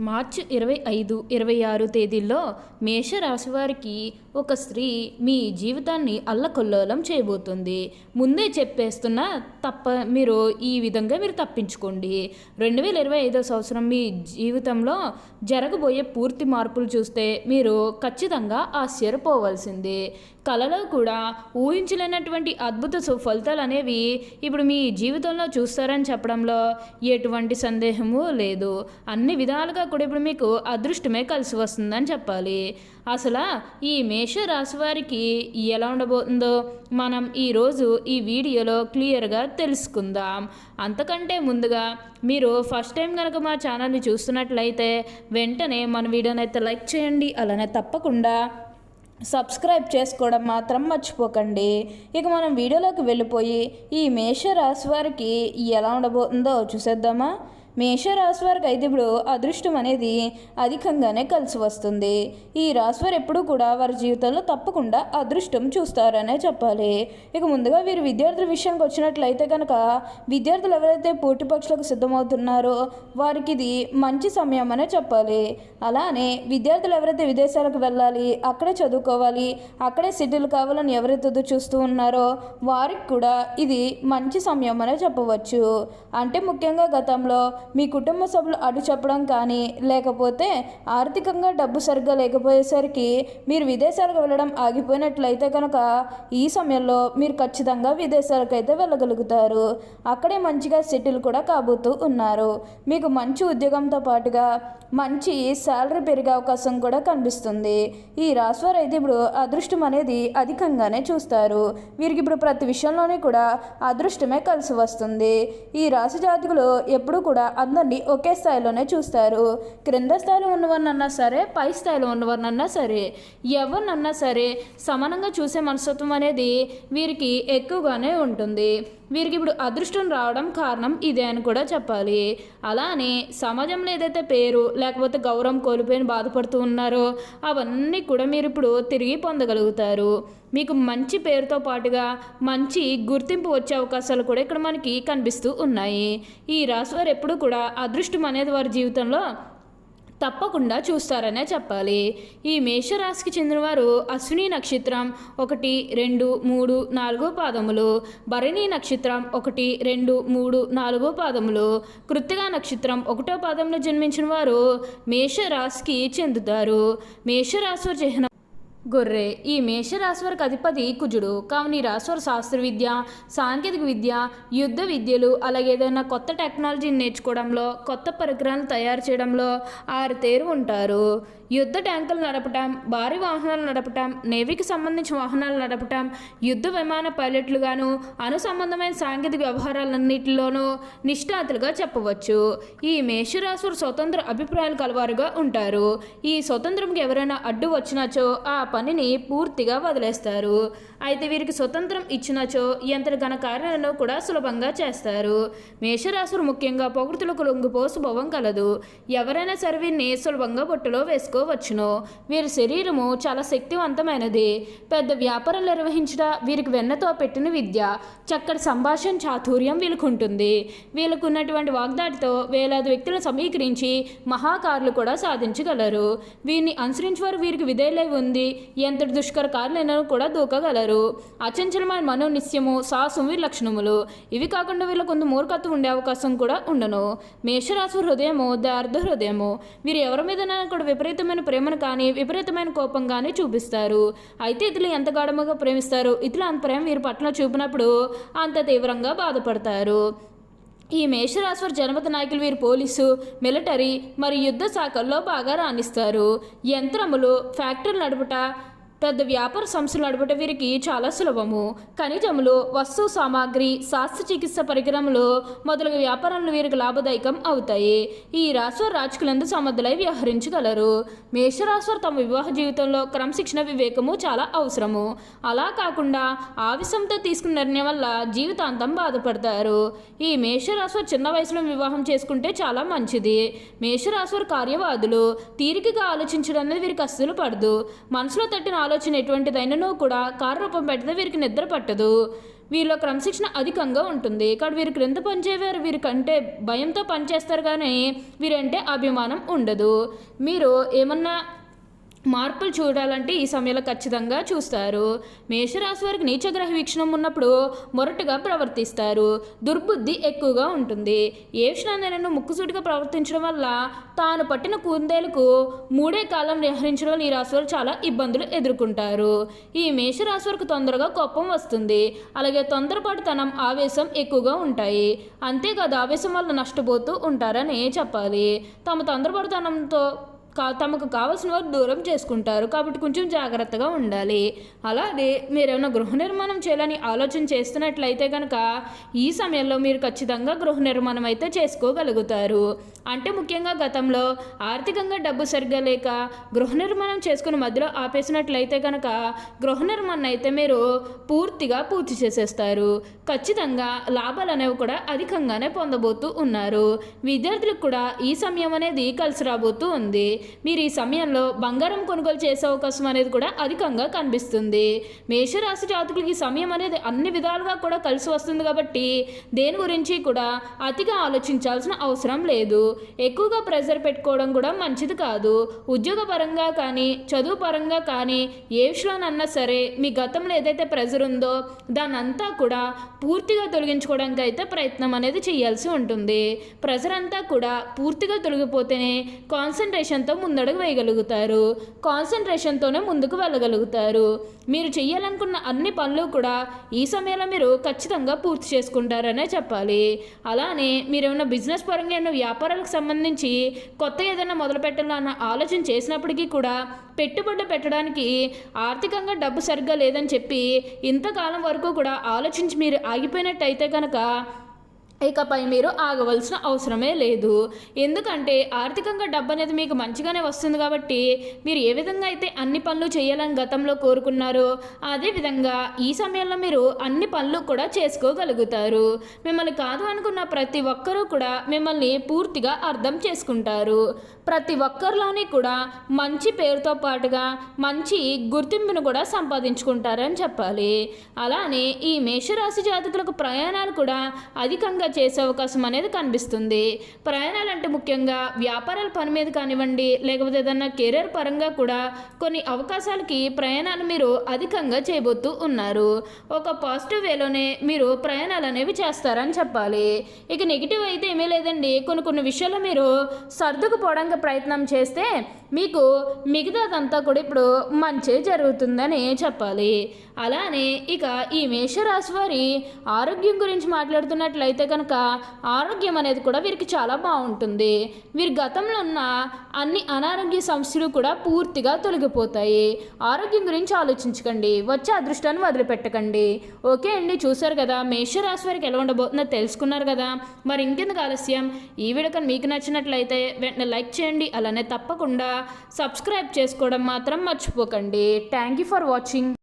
మార్చి ఇరవై ఐదు ఇరవై ఆరు తేదీల్లో మేషరాశివారికి ఒక స్త్రీ మీ జీవితాన్ని అల్లకొల్లోలం చేయబోతుంది. ముందే చెప్పేస్తున్నా తప్ప మీరు ఈ విధంగా మీరు తప్పించుకోండి. రెండు వేల ఇరవై ఐదో సంవత్సరం మీ జీవితంలో జరగబోయే పూర్తి మార్పులు చూస్తే మీరు ఖచ్చితంగా ఆశ్చర్యపోవాల్సిందే. కళలో కూడా ఊహించలేనటువంటి అద్భుత సుఫలితాలు అనేవి ఇప్పుడు మీ జీవితంలో చూస్తారని చెప్పడంలో ఎటువంటి సందేహము లేదు. అన్ని విధాలుగా కూడా ఇప్పుడు మీకు అదృష్టమే కలిసి వస్తుందని చెప్పాలి. అసలు ఈ మేష రాశి వారికి ఎలా ఉండబోతుందో మనం ఈరోజు ఈ వీడియోలో క్లియర్గా తెలుసుకుందాం. అంతకంటే ముందుగా మీరు ఫస్ట్ టైం కనుక మా ఛానల్ని చూస్తున్నట్లయితే వెంటనే మన వీడియోనైతే అయితే లైక్ చేయండి. అలానే తప్పకుండా సబ్స్క్రైబ్ చేసుకోవడం మాత్రం మర్చిపోకండి. ఇక మనం వీడియోలోకి వెళ్ళిపోయి ఈ మేష రాశి వారికి ఎలా ఉండబోతుందో చూసేద్దామా? మేషరాశి వారికి అయితే ఇప్పుడు అదృష్టం అనేది అధికంగానే కలిసి వస్తుంది. ఈ రాశి వారు ఎప్పుడూ కూడా వారి జీవితంలో తప్పకుండా అదృష్టం చూస్తారనే చెప్పాలి. ఇక ముందుగా వీరు విద్యార్థుల విషయానికి వచ్చినట్లయితే కనుక విద్యార్థులు ఎవరైతే పోటీ సిద్ధమవుతున్నారో వారికి ఇది మంచి సమయం అనే చెప్పాలి. అలానే విద్యార్థులు ఎవరైతే విదేశాలకు వెళ్ళాలి అక్కడే చదువుకోవాలి అక్కడే సెటిల్ కావాలని ఎవరైతే చూస్తూ ఉన్నారో వారికి కూడా ఇది మంచి సమయం అనే చెప్పవచ్చు. అంటే ముఖ్యంగా గతంలో మీ కుటుంబ సభ్యులు అడ్డు చెప్పడం కానీ లేకపోతే ఆర్థికంగా డబ్బు సరిగ్గా లేకపోయేసరికి మీరు విదేశాలకు వెళ్ళడం ఆగిపోయినట్లయితే కనుక ఈ సమయంలో మీరు ఖచ్చితంగా విదేశాలకు అయితే వెళ్ళగలుగుతారు. అక్కడే మంచిగా సెటిల్ కూడా కాబోతూ ఉన్నారు. మీకు మంచి ఉద్యోగంతో పాటుగా మంచి శాలరీ పెరిగే అవకాశం కూడా కనిపిస్తుంది. ఈ రాశివారు అయితే ఇప్పుడు అదృష్టం అనేది అధికంగానే చూస్తారు. వీరికి ఇప్పుడు ప్రతి విషయంలోనే కూడా అదృష్టమే కలిసి వస్తుంది. ఈ రాశి జాతకులు ఎప్పుడూ కూడా అందరినీ ఒకే స్థాయిలోనే చూస్తారు. క్రింద స్థాయిలో ఉన్నవారినన్నా సరే పై స్థాయిలో ఉన్నవారినన్నా సరే ఎవరినన్నా సరే సమానంగా చూసే మనస్తత్వం అనేది వీరికి ఎక్కువగానే ఉంటుంది. వీరికి ఇప్పుడు అదృష్టం రావడం కారణం ఇదే అని కూడా చెప్పాలి. అలానే సమాజంలో ఏదైతే పేరు లేకపోతే గౌరవం కోల్పోయిన బాధపడుతూ ఉన్నారో అవన్నీ కూడా మీరు ఇప్పుడు తిరిగి పొందగలుగుతారు. మీకు మంచి పేరుతో పాటుగా మంచి గుర్తింపు వచ్చే అవకాశాలు కూడా ఇక్కడ మనకి కనిపిస్తూ ఉన్నాయి. ఈ రాశివారు వారు కూడా అదృష్టం అనేది వారి జీవితంలో తప్పకుండా చూస్తారనే చెప్పాలి. ఈ మేషరాశికి చెందినవారు అశ్విని నక్షత్రం ఒకటి రెండు మూడు నాలుగో పాదములు. భరణి నక్షత్రం ఒకటి రెండు మూడు నాలుగో పాదములు. కృత్తిగా నక్షత్రం ఒకటో పాదంలో జన్మించిన వారు మేషరాశికి చెందుతారు. మేషరాశి చిహ్నం గొర్రె ఈ మేషరాశి అధిపతి కుజుడు. కావున ఈ రాశివారు శాస్త్ర విద్య సాంకేతిక విద్య యుద్ధ విద్యలు అలాగే ఏదైనా కొత్త టెక్నాలజీని నేర్చుకోవడంలో కొత్త పరికరాలను తయారు చేయడంలో ఆరుతేరు ఉంటారు. యుద్ధ ట్యాంకులు నడపటం భారీ వాహనాలు నడపటం నేవీకి సంబంధించిన వాహనాలు నడపటం యుద్ధ విమాన పైలట్లుగాను అను సంబంధమైన సాంకేతిక వ్యవహారాలన్నింటిలోనూ నిష్ణాతులుగా చెప్పవచ్చు. ఈ మేషరాశులు స్వతంత్ర అభిప్రాయాలు కలవారుగా ఉంటారు. ఈ స్వతంత్రంకి ఎవరైనా అడ్డు వచ్చినచో ఆ పనిని పూర్తిగా వదిలేస్తారు. అయితే వీరికి స్వతంత్రం ఇచ్చినచో ఎంత ఘన కార్యాలను కూడా సులభంగా చేస్తారు. మేషరాశులు ముఖ్యంగా పొగుడుతులకు లొంగిపో స్వభావం కలదు. ఎవరైనా సరే వీరిని సులభంగా బొట్టులో వేసుకో వేసుకోవచ్చును వీరి శరీరము చాలా శక్తివంతమైనది. పెద్ద వ్యాపారం నిర్వహించట వీరికి వెన్నతో పెట్టిన విద్య చక్కటి సంభాషణ చాతుర్యం వీళ్ళకు ఉంటుంది వీళ్ళకు ఉన్నటువంటి వాగ్దాటితో వేలాది వ్యక్తులను సమీకరించి మహాకారులు కూడా సాధించగలరు. వీరిని అనుసరించేవారు వీరికి విధేయులై ఉంది ఎంతటి దుష్కర కార్లైనా కూడా దూకగలరు. అచంచలమైన మనోనిశ్యము సాహసం వీరి లక్షణములు. ఇవి కాకుండా వీళ్ళ కొంత మూర్ఖత్వం ఉండే అవకాశం కూడా ఉండను. మేషరాశి హృదయము దార్ధ హృదయము. వీరు ఎవరి మీదైనా కూడా విపరీతమైన ప్రేమను కానీ విపరీతమైన కోపం కానీ చూపిస్తారు. అయితే ఇతరులు ఎంత గాఢముగా ప్రేమిస్తారు ఇతరులు అంత ప్రేమ వీరి పట్ల చూపినప్పుడు అంత తీవ్రంగా బాధపడతారు. ఈ మేషరాశి వారి జనపద నాయకులు వీరు పోలీసు మిలిటరీ మరియు యుద్ధ శాఖల్లో బాగా రాణిస్తారు. యంత్రములు ఫ్యాక్టరీలు నడుపుట పెద్ద వ్యాపార సంస్థలు నడుపుట వీరికి చాలా సులభము. ఖనిజములు వస్తు సామాగ్రి శాస్త్ర చికిత్స పరికరములు మొదలగు వ్యాపారాలు వీరికి లాభదాయకం అవుతాయి. ఈ రాశివారు రాజకులందు సమర్థులై వ్యవహరించగలరు. మేషరాశివారు తమ వివాహ జీవితంలో క్రమశిక్షణ వివేకము చాలా అవసరము. అలా కాకుండా ఆవిషంతో తీసుకున్న నిర్ణయం వల్ల జీవితాంతం బాధపడతారు. ఈ మేషరాశివారు చిన్న వయసులో వివాహం చేసుకుంటే చాలా మంచిది. మేషరాశివారు కార్యవాదులు తీరికగా ఆలోచించడం అనేది వీరికి అస్సలు పడదు. మనసులో తట్టిన ఆలోచన ఎటువంటిదైనను కూడా కార్యరూపం పెడితే వీరికి నిద్ర పట్టదు. వీళ్ళ క్రమశిక్షణ అధికంగా ఉంటుంది. ఇక్కడ వీరు క్రింద పనిచేవారు వీరికంటే భయంతో పనిచేస్తారు కానీ వీరంటే అభిమానం ఉండదు. మీరు ఏమన్నా మార్పులు చూడాలంటే ఈ సమయంలో ఖచ్చితంగా చూస్తారు. మేషరాశి వారికి నీచగ్రహ వీక్షణం ఉన్నప్పుడు మొరటుగా ప్రవర్తిస్తారు. దుర్బుద్ధి ఎక్కువగా ఉంటుంది. ఏ విషయాన్ని ముక్కుసూటిగా ప్రవర్తించడం వల్ల తాను పట్టిన కుందేలకు మూడే కాలం వ్యవహరించడం వల్ల ఈ రాశి వారు చాలా ఇబ్బందులు ఎదుర్కొంటారు. ఈ మేషరాశి వారికి తొందరగా కోపం వస్తుంది. అలాగే తొందరపాటుతనం ఆవేశం ఎక్కువగా ఉంటాయి. అంతేకాదు ఆవేశం వల్ల నష్టపోతూ ఉంటారని చెప్పాలి. తమ తొందరపాటుతనంతో తమకు కావాల్సిన వారు దూరం చేసుకుంటారు. కాబట్టి కొంచెం జాగ్రత్తగా ఉండాలి. అలాగే మీరు ఏమైనా గృహ నిర్మాణం చేయాలని ఆలోచన చేస్తున్నట్లయితే కనుక ఈ సమయంలో మీరు ఖచ్చితంగా గృహ నిర్మాణం అయితే చేసుకోగలుగుతారు. అంటే ముఖ్యంగా గతంలో ఆర్థికంగా డబ్బు సరిగ్గా లేక గృహ నిర్మాణం చేసుకుని మధ్యలో ఆపేసినట్లయితే కనుక గృహ నిర్మాణం అయితే మీరు పూర్తిగా పూర్తి చేసేస్తారు. ఖచ్చితంగా లాభాలు అనేవి కూడా అధికంగానే పొందబోతూ ఉన్నారు. విద్యార్థులకు కూడా ఈ సమయం అనేది కలిసి రాబోతూ ఉంది. మీరు ఈ సమయంలో బంగారం కొనుగోలు చేసే అవకాశం అనేది కూడా అధికంగా కనిపిస్తుంది. మేషరాశి జాతకులకి ఈ సమయం అనేది అన్ని విధాలుగా కూడా కలిసి వస్తుంది కాబట్టి దేని గురించి కూడా అతిగా ఆలోచించాల్సిన అవసరం లేదు. ఎక్కువగా ప్రెజర్ పెట్టుకోవడం కూడా మంచిది కాదు. ఉద్యోగ పరంగా కానీ చదువు పరంగా కానీ ఏ విషయంలోనన్నా సరే మీ గతంలో ఏదైతే ప్రెజర్ ఉందో దానంతా కూడా పూర్తిగా తొలగించుకోవడానికి అయితే ప్రయత్నం అనేది చేయాల్సి ఉంటుంది. ప్రెజర్ అంతా కూడా పూర్తిగా తొలగిపోతేనే కాన్సన్ట్రేషన్తో ముందడుగు వేయగలుగుతారు. కాన్సన్ట్రేషన్తోనే ముందుకు వెళ్ళగలుగుతారు. మీరు చేయాలనుకున్న అన్ని పనులు కూడా ఈ సమయంలో మీరు ఖచ్చితంగా పూర్తి చేసుకుంటారనే చెప్పాలి. అలానే మీరు ఏమైనా బిజినెస్ పరంగా ఏమైనా వ్యాపారాలకు సంబంధించి కొత్త ఏదైనా మొదలు పెట్టాలన్న ఆలోచన చేసినప్పటికీ కూడా పెట్టుబడి పెట్టడానికి ఆర్థికంగా డబ్బు సరిగ్గా లేదని చెప్పి ఇంతకాలం వరకు కూడా ఆలోచించి మీరు ఆగిపోయినట్టయితే కనుక ఇకపై మీరు ఆగవలసిన అవసరమే లేదు. ఎందుకంటే ఆర్థికంగా డబ్బు అనేది మీకు మంచిగానే వస్తుంది కాబట్టి మీరు ఏ విధంగా అయితే అన్ని పనులు చేయాలని గతంలో కోరుకున్నారో అదే విధంగా ఈ సమయంలో మీరు అన్ని పనులు కూడా చేసుకోగలుగుతారు. మిమ్మల్ని కాదు అనుకున్న ప్రతి ఒక్కరూ కూడా మిమ్మల్ని పూర్తిగా అర్థం చేసుకుంటారు. ప్రతి ఒక్కరిలోని కూడా మంచి పేరుతో పాటుగా మంచి గుర్తింపును కూడా సంపాదించుకుంటారని చెప్పాలి. అలానే ఈ మేషరాశి జాతకులకు ప్రయాణాలు కూడా అధికంగా చేసే అవకాశం అనేది కనిపిస్తుంది. ప్రయాణాలు అంటే ముఖ్యంగా వ్యాపారాల పని మీద కానివ్వండి లేకపోతే ఏదన్నా కెరీర్ పరంగా కూడా కొన్ని అవకాశాలకి ప్రయాణాలు మీరు అధికంగా చేయబోతూ ఉన్నారు. ఒక పాజిటివ్ వేలోనే మీరు ప్రయాణాలు అనేవి చేస్తారని చెప్పాలి. ఇక నెగిటివ్ అయితే ఏమీ లేదండి. కొన్ని కొన్ని విషయాల్లో మీరు సర్దుకుపోవడానికి ప్రయత్నం చేస్తే మీకు మిగతాదంతా కూడా ఇప్పుడు మంచి జరుగుతుందని చెప్పాలి. అలానే ఇక ఈ మేషరాశి వారి ఆరోగ్యం గురించి మాట్లాడుతున్నట్లయితే కనుక ఆరోగ్యం అనేది కూడా వీరికి చాలా బాగుంటుంది. వీరి గతంలో ఉన్న అన్ని అనారోగ్య సమస్యలు కూడా పూర్తిగా తొలగిపోతాయి. ఆరోగ్యం గురించి ఆలోచించకండి. వచ్చే అదృష్టాన్ని వదిలిపెట్టకండి. ఓకే అండి చూశారు కదా? మేషరాశి వారికి ఎలా ఉండబోతుందో తెలుసుకున్నారు కదా? మరి ఇంకెందుకు ఆలస్యం? ఈ వీడియో కానీ మీకు నచ్చినట్లయితే వెంటనే లైక్ చేయండి. అలానే తప్పకుండా సబ్స్క్రైబ్ చేసుకోవడం మాత్రం మర్చిపోకండి. Thank you for watching.